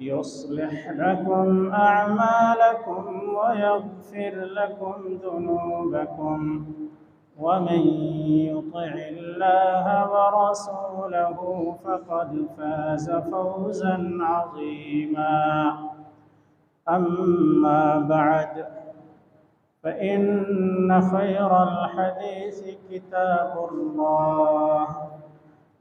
يصلح لكم أعمالكم ويغفر لكم ذنوبكم ومن يطع الله ورسوله فقد فاز فوزا عظيما. أما بعد فإن خير الحديث كتاب الله.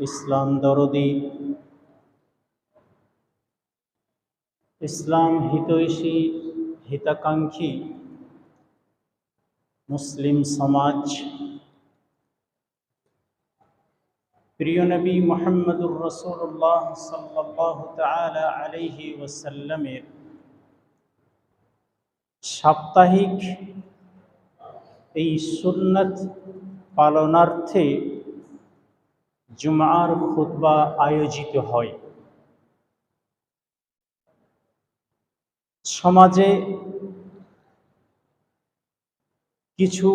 ইসলাম দরদি। ইসলাম হিতৈষী, হিতাকাঙ্ক্ষী, মুসলিম সমাজ। প্রিয় নবী মোহাম্মদুর রসুল্লাহ সাল্লাহ তালা আলহি ওসাল্লামের সাপ্তাহিক এই সুন্নত পালনার্থে জুমার খুতবা আয়োজিত হয়। সমাজে কিছু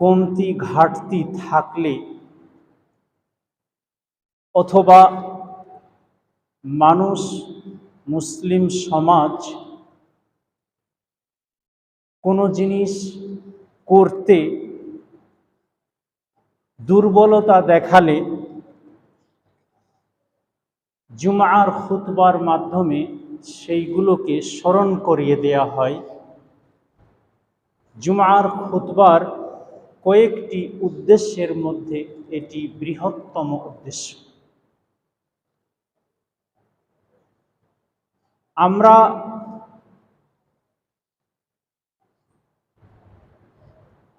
কমতি ঘাটতি থাকলে অথবা মানুষ, মুসলিম সমাজ কোনো জিনিস করতে দুর্বলতা দেখালে জুমার খুতবার মাধ্যমে সেইগুলোকে স্মরণ করিয়ে দেয়া হয়। জুমার খুতবার কয়েকটি উদ্দেশ্যের মধ্যে এটি বৃহত্তম উদ্দেশ্য। আমরা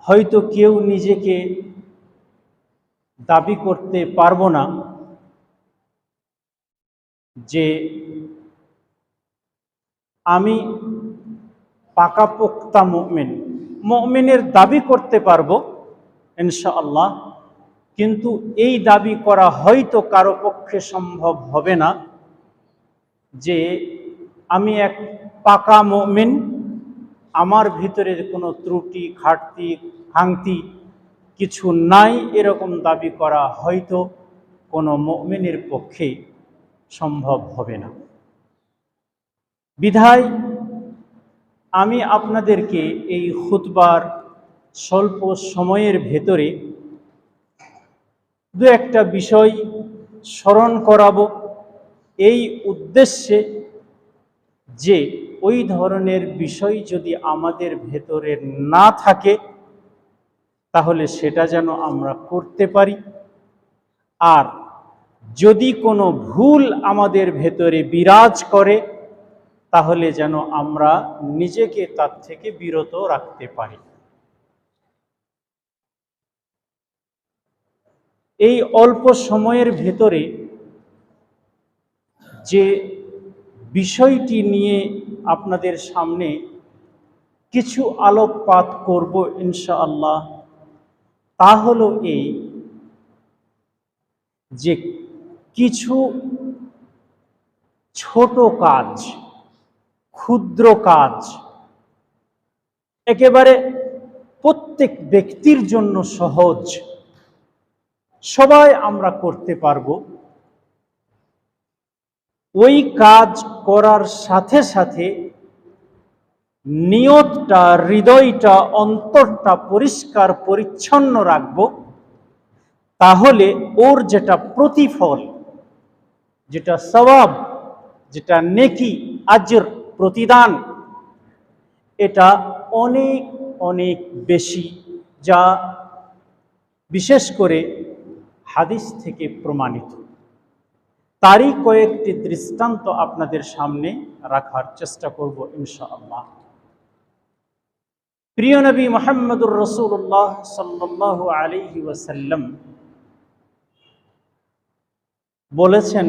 হয়তো কেউ নিজেকে দাবি করতে পারব না যে আমি পাকাপোক্তা মমিন, মমিনের দাবি করতে পারব ইনশাআল্লাহ, কিন্তু এই দাবি করা হয়তো কারও পক্ষে সম্ভব হবে না যে আমি এক পাকা মমিন, আমার ভিতরের কোনো ত্রুটি, ঘাটতি খাংতি কিছু নাই এরকম দাবি করা হয়তো কোনো মমিনের পক্ষে সম্ভব হবে না। বিধায় আমি আপনাদেরকে এই খুতবার স্বল্প সময়ের ভেতরে দু একটা বিষয় স্মরণ করাবো। এই উদ্দেশ্যে যে ওই ধরনের বিষয় যদি আমাদের ভেতরে না থাকে তাহলে সেটা যেন আমরা করতে পারি। আর যদি কোনো ভুল আমাদের ভেতরে বিরাজ করে, তাহলে যেন আমরা নিজেকে তার থেকে বিরত রাখতে পারি। এই অল্প সময়ের ভেতরে যে বিষয়টি নিয়ে আপনাদের সামনে কিছু আলোকপাত করব ইনশাআল্লাহ তা হলো এই যে কিছু ছোট কাজ, ক্ষুদ্র কাজ, একেবারে প্রত্যেক ব্যক্তির জন্য সহজ, সবাই আমরা করতে পারব। ওই কাজ করার সাথে সাথে নিয়তটা, হৃদয়টা, অন্তরটা পরিষ্কার, পরিচ্ছন্ন রাখব, তাহলে ওর যেটা প্রতিফল, যেটা সবাব যেটা নেকি, আজর, প্রতিদান, এটা অনেক অনেক বেশি, যা বিশেষ করে হাদিস থেকে প্রমাণিত। তারই কয়েকটি দৃষ্টান্ত আপনাদের সামনে রাখার চেষ্টা করব ইনশাআল্লাহ। প্রিয় নবী মোহাম্মদুর রসুল্লাহ সাল্লাহ আলিহি ওয়াসাল্লাম বলেছেন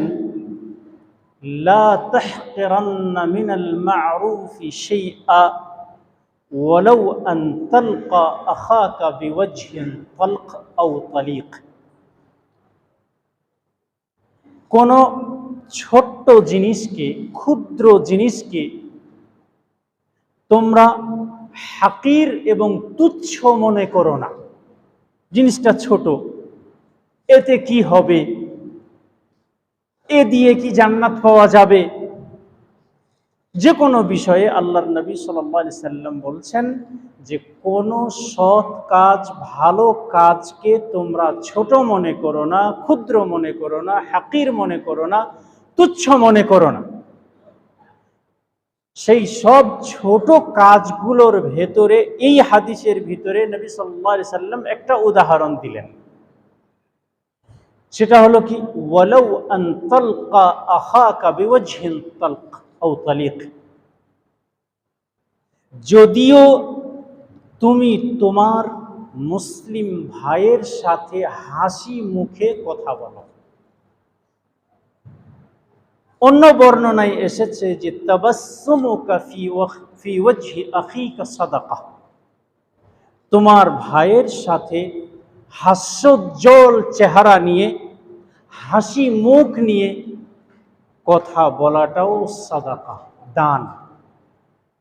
লা তাহকিরান্না মিনাল মা'রুফি শাইআ ওয়ালাউ আন তালকা আখাকা বিওয়াজহিন তালক আও তালিক কোন ছোট্ট জিনিসকে ক্ষুদ্র জিনিসকে তোমরা হাকির এবং তুচ্ছ মনে করো না। জিনিসটা ছোট। এতে কি হবে? এ দিয়ে কি জান্নাত পাওয়া যাবে? যে কোনো বিষয়ে আল্লাহর নবী সাল্লি সাল্লাম বলছেন যে, কোনো সৎ কাজ, ভালো কাজকে তোমরা ছোট মনে করো না, ক্ষুদ্র মনে করো না, হাকির মনে করো না, তুচ্ছ মনে করো না। সেই সব ছোট কাজগুলোর ভেতরে, এই হাদিসের ভিতরে নবী সাল্লা সাল্লাম একটা উদাহরণ দিলেন। সেটা হলো কি যদিও তুমি তোমার মুসলিম ভাইয়ের সাথে হাসি মুখে কথা বলো অন্য বর্ণনায় এসেছে যে তোমার ভাইয়ের সাথে হাস্যোজ্জ্বল চেহারা নিয়ে, হাসি মুখ নিয়ে কথা বলাটাও সাদাকা, দান।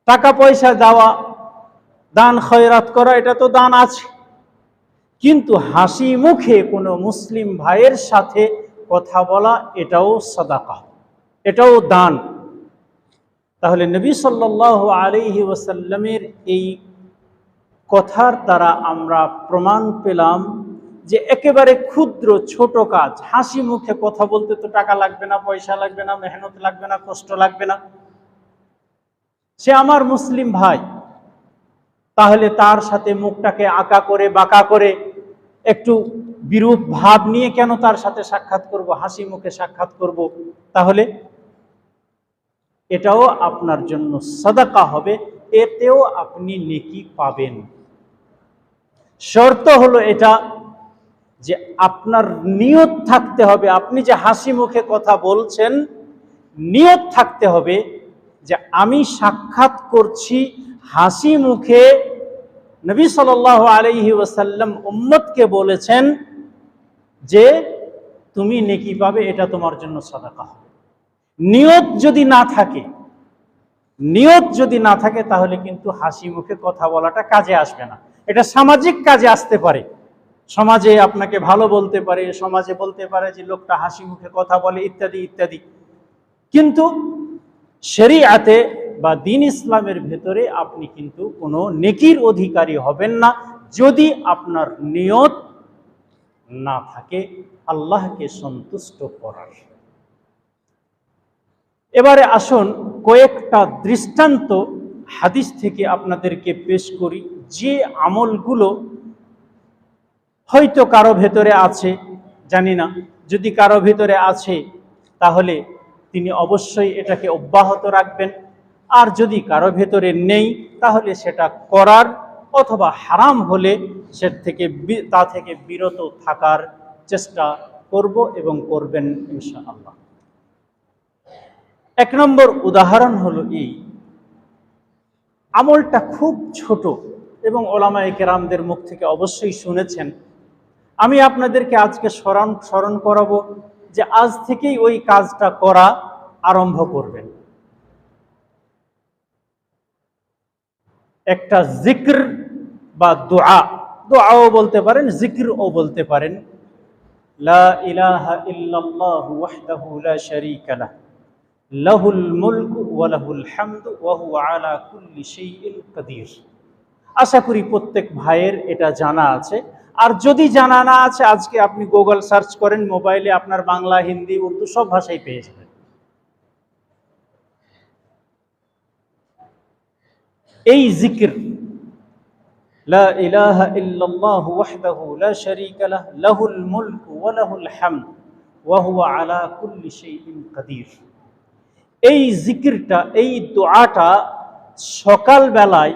টাকা পয়সা দেওয়া, দান খয়রাত করা, এটা তো দান আছে। কিন্তু হাসি মুখে কোনো মুসলিম ভাইয়ের সাথে কথা বলা, এটাও সাদাকা। এটাও দান। তাহলে নবী সাল্লাল্লাহু আলাইহি ওয়াসাল্লামের এই কথার দ্বারা আমরা প্রমাণ পেলাম যে একেবারে ক্ষুদ্র, ছোট কাজ। হাসি মুখে কথা বলতে তো টাকা লাগবে না, পয়সা লাগবে না, মেহনত লাগবে না, কষ্ট লাগবে না। সে আমার মুসলিম ভাই। তাহলে তার সাথে মুখটাকে আঁকা করে, বাঁকা করে একটু বিরূপ ভাব নিয়ে কেন তার সাথে সাক্ষাৎ করব, হাসি মুখে সাক্ষাৎ করব? তাহলে এটাও আপনার জন্য সাদাকা হবে, এতেও আপনি নেকি পাবেন। শর্ত হলো এটা যে আপনার নিয়ত থাকতে হবে, আপনি যে হাসি মুখে কথা বলছেন, নিয়ত থাকতে হবে যে আমি সাক্ষাৎ করছি হাসি মুখে নবী সাল আলহি ওসাল্লাম উম্মতকে বলেছেন যে তুমি নেকি পাবে, এটা তোমার জন্য সাদাকা হবে। নিয়ত যদি না থাকে, নিয়ত যদি না থাকে, তাহলে কিন্তু হাসি মুখে কথা বলাটা কাজে আসবে না। এটা সামাজিক কাজে আসতে পারে। সমাজে আপনাকে ভালো বলতে পারে, সমাজে বলতে পারে যে লোকটা হাসি মুখে কথা বলে, ইত্যাদি ইত্যাদি। কিন্তু শরিয়াতে বা দিন ইসলামের ভেতরে আপনি কিন্তু কোনো নেকির অধিকারী হবেন না। যদি আপনার নিয়ত না থাকে, আল্লাহকে সন্তুষ্ট করার। এবারে আসুন কয়েকটা দৃষ্টান্ত হাদিস থেকে আপনাদেরকে পেশ করি। যে আমলগুলো হয়তো কারও ভেতরে আছে, জানি না, যদি কারও ভেতরে আছে, তাহলে তিনি অবশ্যই এটাকে অব্যাহত রাখবেন। আর যদি কারও ভেতরে নেই, তাহলে সেটা করার অথবা হারাম হলে সে থেকে তা থেকে বিরত থাকার চেষ্টা করব এবং করবেন ইনশাআল্লাহ। এক নম্বর উদাহরণ হলো এই। আমলটা খুব ছোট এবং ওলামায়ে কেরামদের মুখ থেকে অবশ্যই শুনেছেন। আমি আপনাদেরকে আজকে স্মরণ স্মরণ করাবো যে আজ থেকেই ওই কাজটা করা আরম্ভ করবেন। একটা জিক্র বা দোয়া। দোয়াও বলতে পারেন, জিক্রও বলতে পারেন। লা ইলাহা ইল্লাল্লাহু ওয়াহদাহু লা শারীকা লাহ। লাহুল মুলকু ওয়া লাহুল হামদু ওয়া আলা কুল্লি শাইইন কাদির। আশা করি প্রত্যেক ভাইয়ের এটা জানা আছে। আর যদি জানা না আছে, আজকে আপনি গুগল সার্চ করেন, মোবাইলে আপনার বাংলা, হিন্দি, উর্দু সব ভাষায় পেয়ে যাবেন। এই জিকির, লা ইলাহা ইল্লাল্লাহ ওয়াহদাহু লা শারীকা লাহ, লাহুল মুলকু ওয়া লাহুল হামদ ওয়া হুয়া আলা কুল্লি শাইইন কাদির। এই জিকিরটা, এই দোয়াটা সকাল বেলায়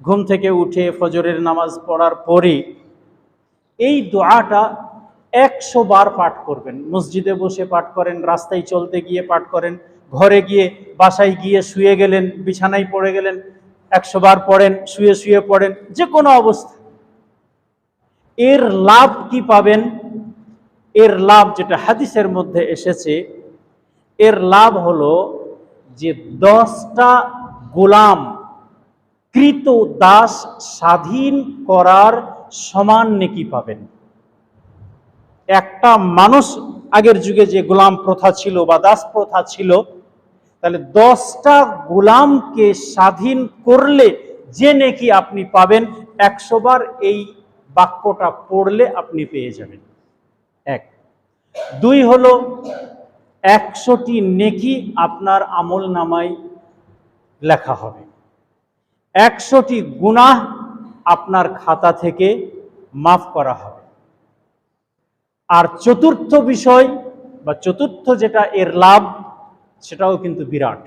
ঘুম থেকে উঠে ফজরের নামাজ পড়ার পরে এই দোয়াটা একশো বার পাঠ করবেন। মসজিদে বসে পাঠ করেন, রাস্তায় চলতে গিয়ে পাঠ করেন, ঘরে গিয়ে বাসায় গিয়ে শুয়ে গেলেন, বিছানায় পড়ে গেলেন, একশো বার পড়েন, শুয়ে শুয়ে পড়েন, যে কোনো অবস্থা। এর লাভ কি পাবেন? এর লাভ যেটা হাদিসের মধ্যে এসেছে এর লাভ হলো যে দশটা গোলাম কৃত দাস স্বাধীন করার সমান নেকি পাবেন। একটা মানুষ আগের যুগে যে গোলাম প্রথা ছিল বা দাস প্রথা ছিল, তাহলে দশটা গোলামকে স্বাধীন করলে যে নেকি আপনি পাবেন, একশো বার এই বাক্যটা পড়লে আপনি পেয়ে যাবেন। এক। দুই হলো একশোটি নেকি আপনার আমল নামায় লেখা হবে। একশোটি গুনাহ আপনার খাতা থেকে মাফ করা হবে। আর চতুর্থ বিষয় বা চতুর্থ যেটা এর লাভ, সেটাও কিন্তু বিরাট।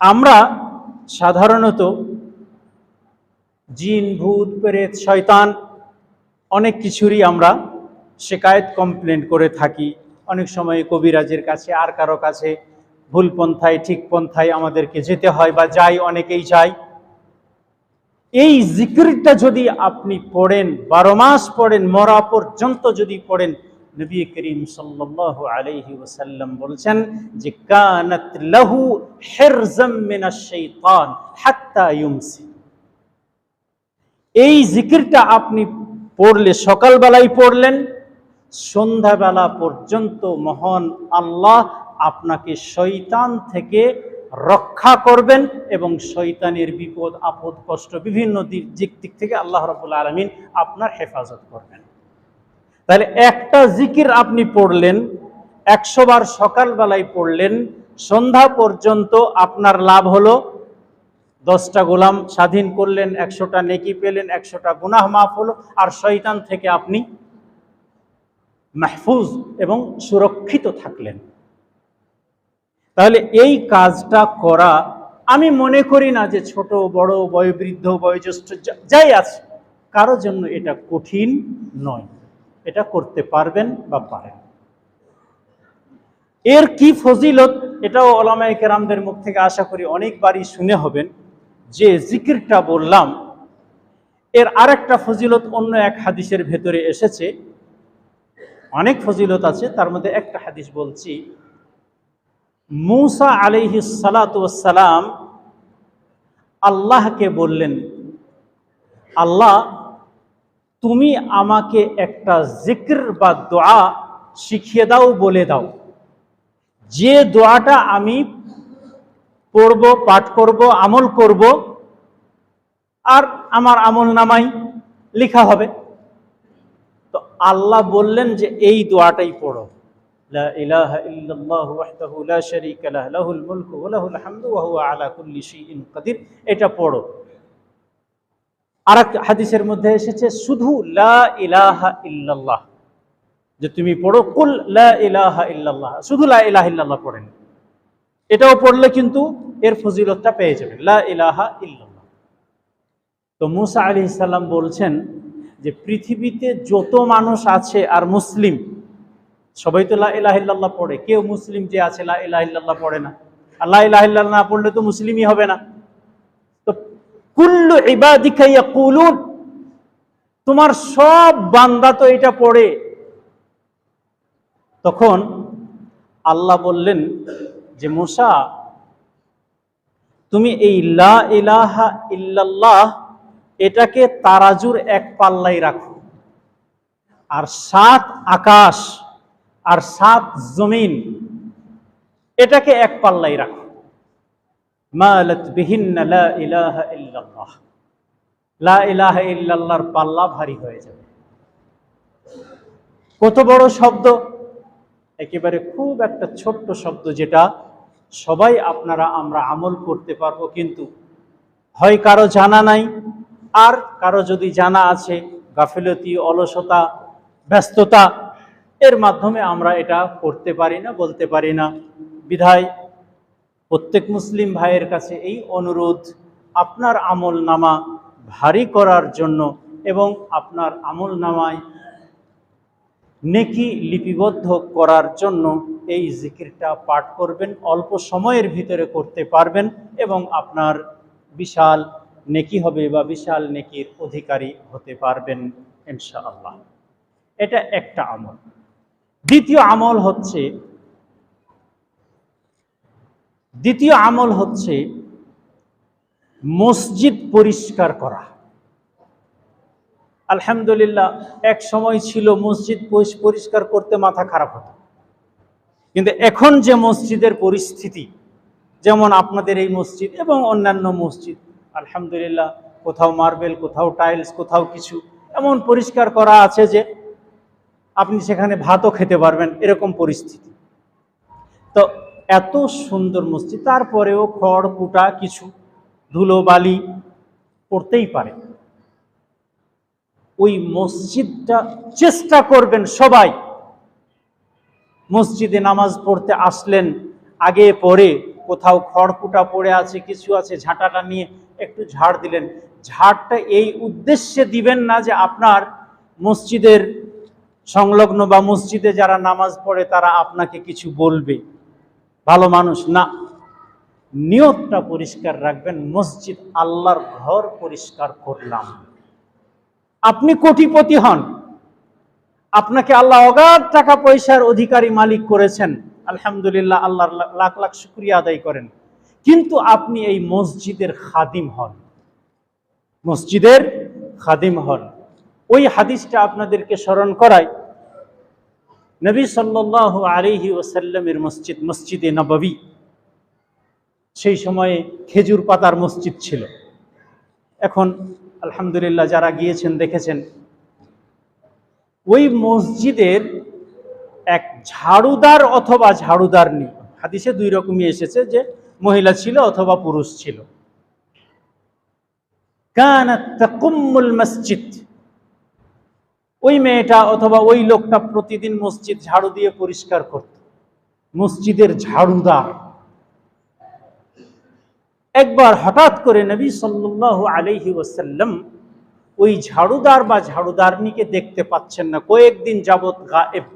আমরা সাধারণত জিন, ভূত, প্রেত, শয়তান অনেক কিছুরই আমরা শেকায়ত কমপ্লেন করে থাকি। অনেক সময় কবিরাজের কাছে, আর কারও কাছে ভুল পন্থায়, ঠিক পন্থায় আমাদেরকে যেতে হয় বা যাই, অনেকেই যাই এই জিকিরটা যদি আপনি পড়েন, বারো মাস পড়েন, মরা পর্যন্ত যদি পড়েন, নবী করিম সাল্লাল্লাহু আলাইহি ওয়াসাল্লাম বলছেন যে, কানাত লাহু হিরজাম মিনাশ শাইতান হাত্তা ইউমসি। এই জিকিরটা আপনি পড়লে, সকালবেলায় পড়লেন সন্ধ্যাবেলা পর্যন্ত মহান আল্লাহ আপনাকে শৈতান থেকে রক্ষা করবেন এবং শৈতানের বিপদ, আপদ, কষ্ট বিভিন্ন দিক দিক থেকে আল্লাহ রবুল আলমিন আপনার হেফাজত করবেন। তাহলে একটা জিকির আপনি পড়লেন, একশো বার সকালবেলায় পড়লেন, সন্ধ্যা পর্যন্ত আপনার লাভ হলো দশটা গোলাম স্বাধীন করলেন, একশোটা নেকি পেলেন, একশোটা গুনাহ মাফ হলো, আর শয়তান থেকে আপনি মাহফুজ এবং সুরক্ষিত থাকলেন। তাহলে এই কাজটা করা, আমি মনে করি না যে ছোট, বড়, বয়োবৃদ্ধ, বয়োজ্যেষ্ঠ যাই আছে কারও জন্য এটা কঠিন নয়। এটা করতে পারবেন বা পারেন। এর কি ফজিলত, এটাও ওলামায় কেরামদের মুখ থেকে আশা করি অনেকবারই শুনে হবেন। যে জিকিরটা বললাম, এর আরেকটা ফজিলত অন্য এক হাদিসের ভেতরে এসেছে। অনেক ফজিলত আছে, তার মধ্যে একটা হাদিস বলছি, মুসা আলিহি সালাতাম আল্লাহকে বললেন, আল্লাহ, তুমি আমাকে একটা জিক্র বা দোয়া শিখিয়ে দাও, বলে দাও। যে দোয়াটা আমি পড়ব, পাঠ করব, আমল করব, আর আমার আমল নামাই লেখা হবে। আল্লাহ বললেন যে এই দোয়াটাই পড়ো। এটা পড়ো। আরেক হাদিসের মধ্যে এসেছে, শুধু লা ইলাহা ইল্লাল্লাহ। যে তুমি পড়ো, কুল লা ইল্লাল্লাহ। শুধু লা ইল্লাল্লাহ পড়েন। এটাও পড়লে কিন্তু এর ফজিলতটা পেয়ে যাবে লা ইলাহা ইল্লাল্লাহ। তো মুসা আলী সাল্লাম বলছেন যে পৃথিবীতে যত মানুষ আছে আর মুসলিম, সবাই তো লা ইলাহা ইল্লাল্লাহ পড়ে। কেউ মুসলিম যে আছে লা পড়ে না। আল্লাহ ইলাহা না পড়লে তো মুসলিমই হবে না। তো কুল্লু ইবাদিকা ইয়াকুলুন, তোমার সব বান্দা তো এটা পড়ে। তখন আল্লাহ বললেন যে, মুসা, তুমি এই লা ইলাহা ইল্লাল্লাহ এটাকে তারাজুর এক পাল্লাই রাখো। আর সাত আকাশ, আর সাত জমিন, এটাকে এক পাল্লাই রাখো। ইল্লাল্লাহ। লা ইল্লাল্লাহর পাল্লা ভারী হয়ে যাবে। কত বড় শব্দ? একেবারে খুব একটা ছোট্ট শব্দ যেটা সবাই আপনারা আমরা আমল করতে পারব, কিন্তু হয় কারও জানা নাই আর কারও যদি জানা আছে, গাফিলতি, অলসতা, ব্যস্ততা, এর মাধ্যমে আমরা এটা করতে পারি না, বলতে পারি না। বিধায় প্রত্যেক মুসলিম ভাইয়ের কাছে এই অনুরোধ, আপনার আমল নামা ভারী করার জন্য এবং আপনার আমল নামায় নেকি লিপিবদ্ধ করার জন্য এই জিকিরটা পাঠ করবেন, অল্প সময়ের ভিতরে করতে পারবেন এবং আপনার বিশাল নেকি হবে বা বিশাল নেকির অধিকারী হতে পারবেন ইনশাআল্লাহ। এটা একটা আমল। দ্বিতীয় আমল হচ্ছে, দ্বিতীয় আমল হচ্ছে মসজিদ পরিষ্কার করা। আলহামদুলিল্লাহ, এক সময় ছিল মসজিদ পরিষ্কার করতে মাথা খারাপ হতো। কিন্তু এখন যে মসজিদের পরিস্থিতি, যেমন আপনাদের এই মসজিদ এবং অন্যান্য মসজিদ আলহামদুলিল্লাহ, কোথাও মার্বেল কোথাও টাইলস কোথাও কিছু এমন পরিষ্কার করা আছে যে আপনি সেখানে ভাতও খেতে পারবেন, এরকম পরিস্থিতি। তো এত সুন্দর মসজিদ, তারপরেও খড়, কুটা কিছু ধুলো, বালি পড়তেই পারে। ওই মসজিদটা চেষ্টা করবেন সবাই। মসজিদে নামাজ পড়তে আসলেন, আগে পরে কোথাও খড়কুটা পড়ে আছে, কিছু আছে, ঝাঁটাটা নিয়ে একটু ঝাড় দিলেন। ঝাড়টা এই উদ্দেশ্যে দিবেন না যে আপনার মসজিদের সংলগ্ন বা মসজিদে যারা নামাজ পড়ে তারা আপনাকে কিছু বলবে। ভালো মানুষ না। নিয়তটা পরিষ্কার রাখবেন। মসজিদ আল্লাহর ঘর পরিষ্কার করলাম। আপনি কোটিপতি হন। আপনাকে আল্লাহ অগাধ টাকা পয়সার অধিকারী মালিক করেছেন। আলহামদুলিল্লাহ আল্লাহর লাখ লাখ শুক্রিয়া আদায় করেন। কিন্তু আপনি এই মসজিদের খাদিম হন। মসজিদের খাদিম হন। ওই হাদিসটা আপনাদেরকে স্মরণ করায় নবী সাল্লাল্লাহু আলাইহি ওসাল্লামের মসজিদ, মসজিদে নববী। সেই সময়ে খেজুর পাতার মসজিদ ছিল। এখন আলহামদুলিল্লাহ যারা গিয়েছেন, দেখেছেন। ওই মসজিদের এক ঝাড়ুদার অথবা ঝাড়ুদার নেই। হাদিসে দুই রকমই এসেছে যে মহিলা ছিল অথবা পুরুষ ছিল। কানাত তাকুম্মুল মসজিদ। ওই মেয়েটা অথবা ওই লোকটা প্রতিদিন মসজিদ ঝাড়ু দিয়ে পরিষ্কার করত। মসজিদের ঝাড়ুদার। একবার হঠাৎ করে নবী সাল্লাল্লাহু আলাইহি ওয়াসাল্লাম ওই ঝাড়ুদার বা ঝাড়ুদারনিকে দেখতে পাচ্ছেন না। কয়েকদিন যাবৎ গায়েব।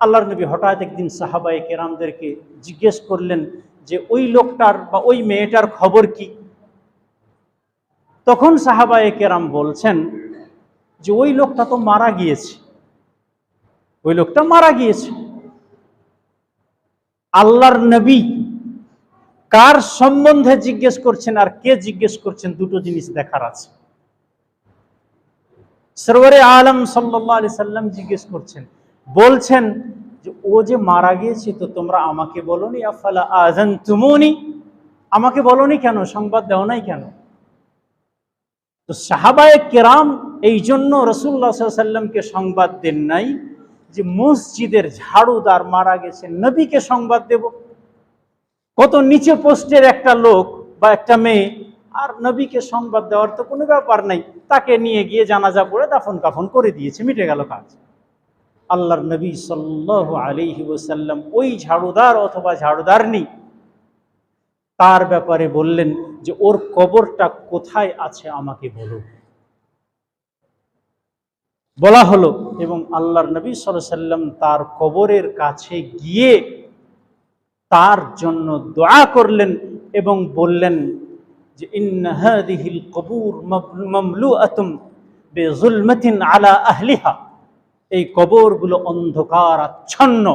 আল্লাহর নবী হঠাৎ একদিন সাহাবায়ে কেরামদেরকে জিজ্ঞেস করলেন যে ওই লোকটার বা ওই মেয়েটার খবর কি? তখন সাহাবায়ে কেরাম বলছেন যে ওই লোকটা তো মারা গিয়েছে। ওই লোকটা মারা গিয়েছে। আল্লাহর নবী কার সম্বন্ধে জিজ্ঞেস করছেন আর কে জিজ্ঞেস করছেন দুটো জিনিস দেখার আছে। সরওয়ারে আলম সাল্লাহ আলি সাল্লাম জিজ্ঞেস করছেন বলছেন যে, ও যে মারা গিয়েছে তো তোমরা আমাকে বলনি? আফালা আজান তুমনি আমাকে বলনি কেন? সংবাদ দেও নাই কেন? তো সাহাবায় কেরাম এই জন্য রসুল্লাহ সাল্লামকে সংবাদ দেন নাই যে, মসজিদের ঝাড়ুদার মারা গেছে। নবীকে সংবাদ দেব। কত নিচে পোস্টের একটা লোক বা একটা মেয়ে, আর নবীকে সংবাদ দেওয়ার তো কোনো ব্যাপার নাই। তাকে নিয়ে গিয়ে জানাজা পড়ে দাফন কাফন করে দিয়েছে। মিটে গেল কাজ। আল্লাহর নবী সাল্লাহ আলিহি ওসাল্লাম ওই ঝাড়ুদার অথবা ঝাড়ুদার ঝাড়ুদারনি তার ব্যাপারে বললেন যে, ওর কবরটা কোথায় আছে আমাকে বলো। বলা হলো এবং আল্লাহর নবী সাল্লাম তার কবরের কাছে গিয়ে তার জন্য দোয়া করলেন এবং বললেন যে, ইন্না হাদিহিল কবুর মামলুআতুম বিযুলমাতিন আলা আহলিহা। এই কবরগুলো অন্ধকার, আচ্ছন্ন।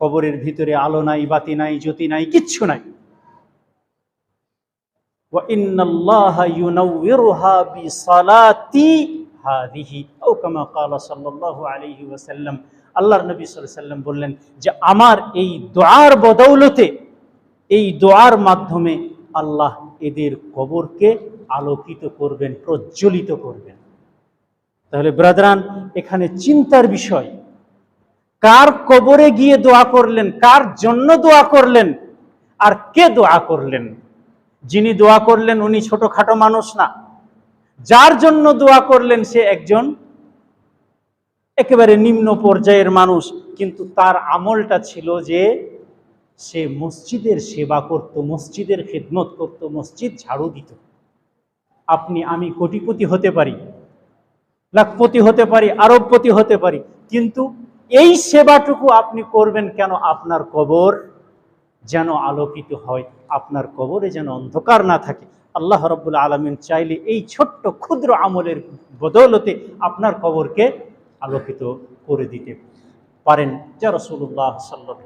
কবরের ভিতরে আলো নাই, বাতি নাই, জ্যোতি নাই, কিচ্ছু নাই। নবী সাল্লাম বললেন যে, আমার এই দোয়ার বদৌলতে, এই দোয়ার মাধ্যমে আল্লাহ এদের কবরকে আলোকিত করবেন, প্রজ্বলিত করবেন। তাহলে ব্রাদরান, এখানে চিন্তার বিষয়। কার কবরে গিয়ে দোয়া করলেন, কার জন্য দোয়া করলেন, আর কে দোয়া করলেন? যিনি দোয়া করলেন উনি ছোটখাটো মানুষ না। যার জন্য দোয়া করলেন সে একজন একেবারে নিম্ন পর্যায়ের মানুষ, কিন্তু তার আমলটা ছিল যে সে মসজিদের সেবা করত, মসজিদের খেদমত করত, মসজিদ ঝাড়ু দিত। আপনি, আমি কোটিপতি হতে পারি। লাখপতি হতে পারি, আরবপতি হতে পারি, কিন্তু এই সেবাটুকু আপনি করবেন কেন? আপনার কবর যেন আলোকিত হয়, আপনার কবরে যেন অন্ধকার না থাকে। আল্লাহ রব্বুল আলমিন চাইলে এই ছোট্ট ক্ষুদ্র আমলের বদৌলতে আপনার কবরকে আলোকিত করে দিতে পারেন। যা রসুল্লাহ সাল্লাহ